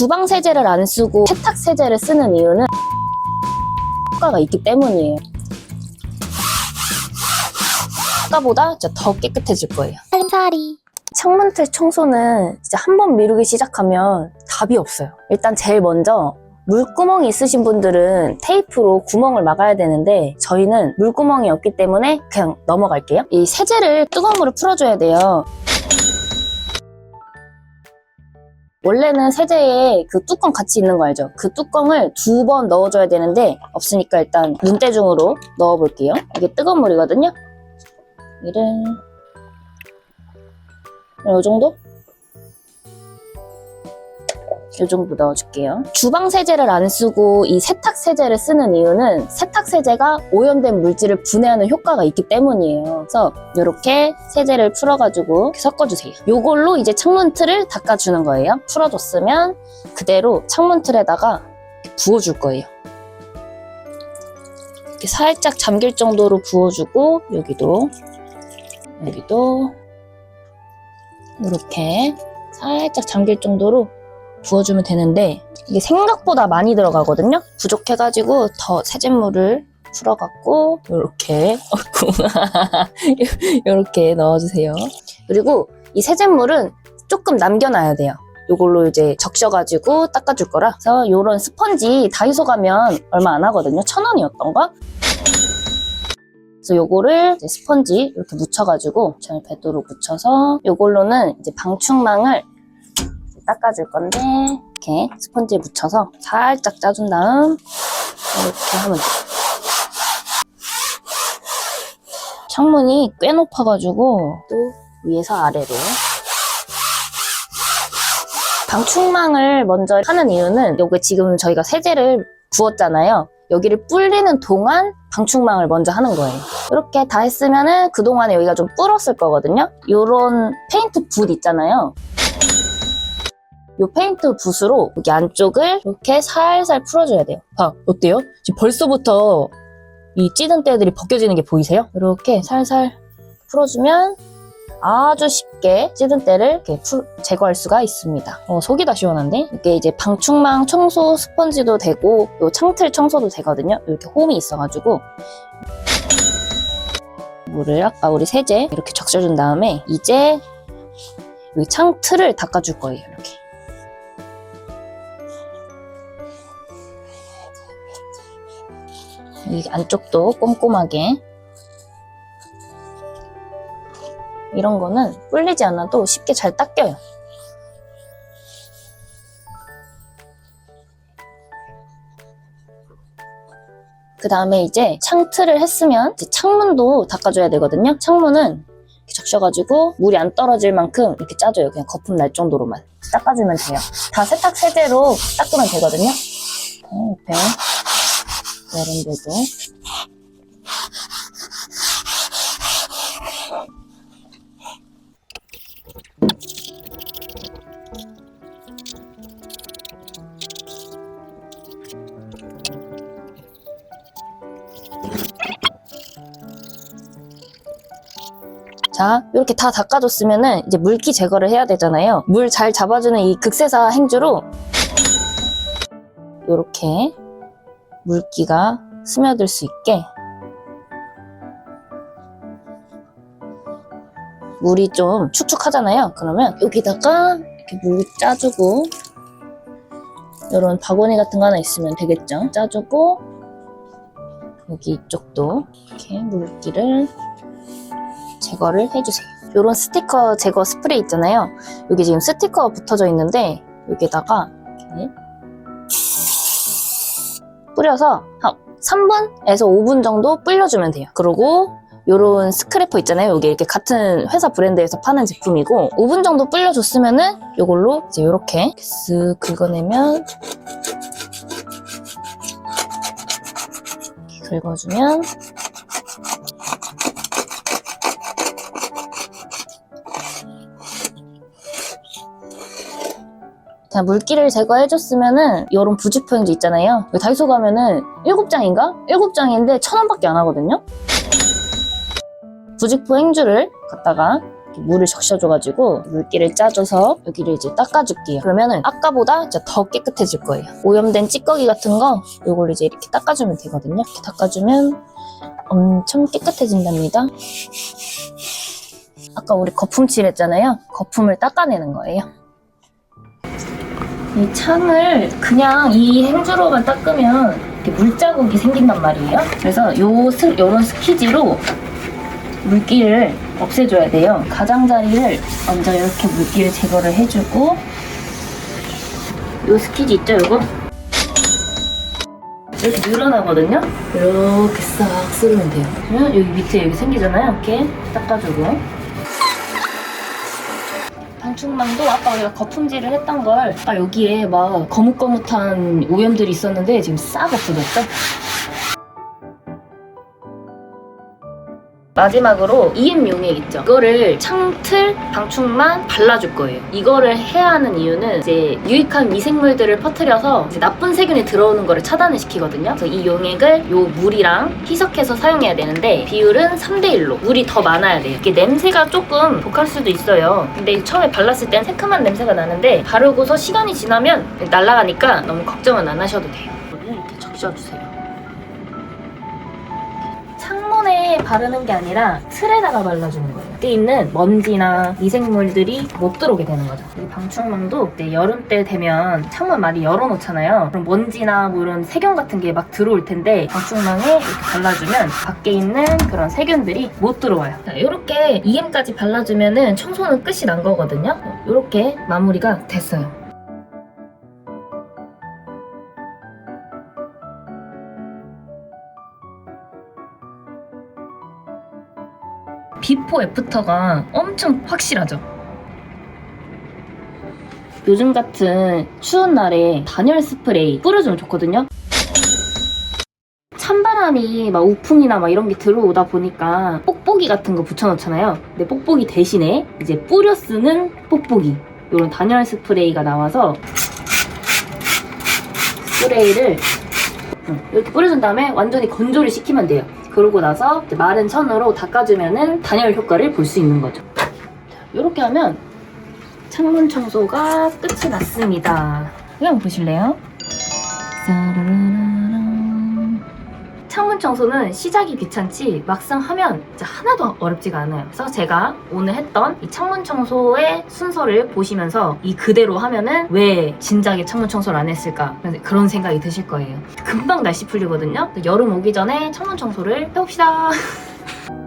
주방 세제를 안 쓰고 세탁 세제를 쓰는 이유는 효과가 있기 때문이에요. 아까보다 진짜 더 깨끗해질 거예요. 살림살이. 창문틀 청소는 진짜 한 번 미루기 시작하면 답이 없어요. 일단 제일 먼저 물구멍이 있으신 분들은 테이프로 구멍을 막아야 되는데 저희는 물구멍이 없기 때문에 그냥 넘어갈게요. 이 세제를 뜨거운 물을 풀어줘야 돼요. 원래는 세제에 그 뚜껑 같이 있는 거 알죠? 그 뚜껑을 두 번 넣어줘야 되는데 없으니까 일단 눈대중으로 넣어볼게요. 이게 뜨거운 물이거든요. 이를 이 정도? 이 정도 넣어줄게요. 주방 세제를 안 쓰고 이 세탁 세제를 쓰는 이유는 세탁 세제가 오염된 물질을 분해하는 효과가 있기 때문이에요. 그래서 이렇게 세제를 풀어가지고 섞어주세요. 이걸로 이제 창문 틀을 닦아주는 거예요. 풀어줬으면 그대로 창문 틀에다가 부어줄 거예요. 이렇게 살짝 잠길 정도로 부어주고 여기도 여기도 이렇게 살짝 잠길 정도로 부어주면 되는데 이게 생각보다 많이 들어가거든요. 부족해가지고 더 세제물을 풀어갖고 이렇게 이렇게 넣어주세요. 그리고 이 세제물은 조금 남겨놔야 돼요. 이걸로 이제 적셔가지고 닦아줄 거라. 그래서 이런 스펀지 다이소 가면 얼마 안 하거든요. 천 원이었던가? 그래서 요거를 스펀지 이렇게 묻혀가지고 잘 베도록 묻혀서 요걸로는 이제 방충망을 닦아줄 건데 이렇게 스펀지에 묻혀서 살짝 짜준 다음 이렇게 하면 돼요. 창문이 꽤 높아가지고 또 위에서 아래로 방충망을 먼저 하는 이유는 요게 지금 저희가 세제를 부었잖아요. 여기를 불리는 동안 방충망을 먼저 하는 거예요. 이렇게 다 했으면은 그동안에 여기가 좀 불었을 거거든요. 요런 페인트 붓 있잖아요. 요 페인트 붓으로 여기 안쪽을 이렇게 살살 풀어줘야 돼요. 봐, 어때요? 지금 벌써부터 이 찌든 때들이 벗겨지는 게 보이세요? 이렇게 살살 풀어주면 아주 쉽게 찌든 때를 이렇게 풀- 제거할 수가 있습니다. 어, 속이 다 시원한데? 이게 이제 방충망 청소 스펀지도 되고 요 창틀 청소도 되거든요. 이렇게 홈이 있어가지고 물을 아까 우리 세제 이렇게 적셔준 다음에 이제 이 창틀을 닦아줄 거예요. 이렇게. 이 안쪽도 꼼꼼하게 이런 거는 불리지 않아도 쉽게 잘 닦여요. 그 다음에 이제 창틀을 했으면 이제 창문도 닦아줘야 되거든요. 창문은 이렇게 적셔가지고 물이 안 떨어질 만큼 이렇게 짜줘요. 그냥 거품 날 정도로만 닦아주면 돼요. 다 세탁 세제로 닦으면 되거든요. 어, 옆에 이런 데도 자, 이렇게 다 닦아줬으면은 이제 물기 제거를 해야 되잖아요. 물 잘 잡아주는 이 극세사 행주로 이렇게 물기가 스며들 수 있게 물이 좀 축축하잖아요. 그러면 여기다가 이렇게 물 짜주고 이런 바구니 같은 거 하나 있으면 되겠죠. 짜주고 여기 이쪽도 이렇게 물기를 제거를 해주세요. 이런 스티커 제거 스프레이 있잖아요. 여기 지금 스티커 붙어져 있는데 여기다가 이렇게 뿌려서 한 3분에서 5분 정도 불려주면 돼요. 그리고 이런 스크래퍼 있잖아요. 여기 이렇게 같은 회사 브랜드에서 파는 제품이고 5분 정도 불려줬으면은 이걸로 이제 이렇게 쓱 긁어내면 이렇게 긁어주면 자, 물기를 제거해줬으면은 이런 부직포용지 있잖아요. 여기 다이소 가면은 7장인가? 7장인데 1000원밖에 안 하거든요. 부직포 행주를 갖다가 물을 적셔줘가지고 물기를 짜줘서 여기를 이제 닦아줄게요. 그러면은 아까보다 이제 더 깨끗해질 거예요. 오염된 찌꺼기 같은 거 이걸 이제 이렇게 닦아주면 되거든요. 이렇게 닦아주면 엄청 깨끗해진답니다. 아까 우리 거품 칠 했잖아요. 거품을 닦아내는 거예요. 이 창을 그냥 이 행주로만 닦으면 이렇게 물자국이 생긴단 말이에요. 그래서 요 스, 요런 스키지로 물기를 없애줘야 돼요. 가장자리를 먼저 이렇게 물기를 제거를 해주고 요 스키지 있죠, 요거? 이렇게 늘어나거든요? 이렇게 싹 쓸으면 돼요. 그러면 여기 밑에 여기 생기잖아요? 이렇게 닦아주고 방충망도 아까 우리가 거품질을 했던 걸 아까 여기에 막 거뭇거뭇한 오염들이 있었는데 지금 싹 없어졌죠? 마지막으로 EM 용액 있죠? 이거를 창틀, 방충망 발라줄 거예요. 이거를 해야 하는 이유는 이제 유익한 미생물들을 퍼뜨려서 나쁜 세균이 들어오는 거를 차단을 시키거든요. 그래서 이 용액을 요 물이랑 희석해서 사용해야 되는데 비율은 3대1로 물이 더 많아야 돼요. 이게 냄새가 조금 독할 수도 있어요. 근데 처음에 발랐을 땐 새큼한 냄새가 나는데 바르고서 시간이 지나면 날아가니까 너무 걱정은 안 하셔도 돼요. 이렇게 적셔주세요. 바르는 게 아니라 틀에다가 발라주는 거예요. 여기 있는 먼지나 미생물들이 못 들어오게 되는 거죠. 이 방충망도 여름 때 되면 창문 많이 열어놓잖아요. 그럼 먼지나 뭐 이런 세균 같은 게 막 들어올 텐데 방충망에 이렇게 발라주면 밖에 있는 그런 세균들이 못 들어와요. 자, 이렇게 EM까지 발라주면은 청소는 끝이 난 거거든요. 이렇게 마무리가 됐어요. 비포 애프터가 엄청 확실하죠. 요즘 같은 추운 날에 단열 스프레이 뿌려주면 좋거든요. 찬바람이 막 우풍이나 막 이런 게 들어오다 보니까 뽁뽁이 같은 거 붙여놓잖아요. 근데 뽁뽁이 대신에 이제 뿌려 쓰는 뽁뽁이 이런 단열 스프레이가 나와서 스프레이를 응, 이렇게 뿌려준 다음에 완전히 건조를 시키면 돼요. 그러고 나서 마른 천으로 닦아주면은 단열 효과를 볼 수 있는 거죠. 이렇게 하면 창문 청소가 끝이 났습니다. 한번 보실래요? 짜라라라란. 창문 청소는 시작이 귀찮지 막상 하면 진짜 하나도 어렵지가 않아요. 그래서 제가 오늘 했던 이 창문 청소의 순서를 보시면서 이 그대로 하면은 왜 진작에 창문 청소를 안 했을까 그런 생각이 드실 거예요. 금방 날씨 풀리거든요. 여름 오기 전에 창문 청소를 해봅시다.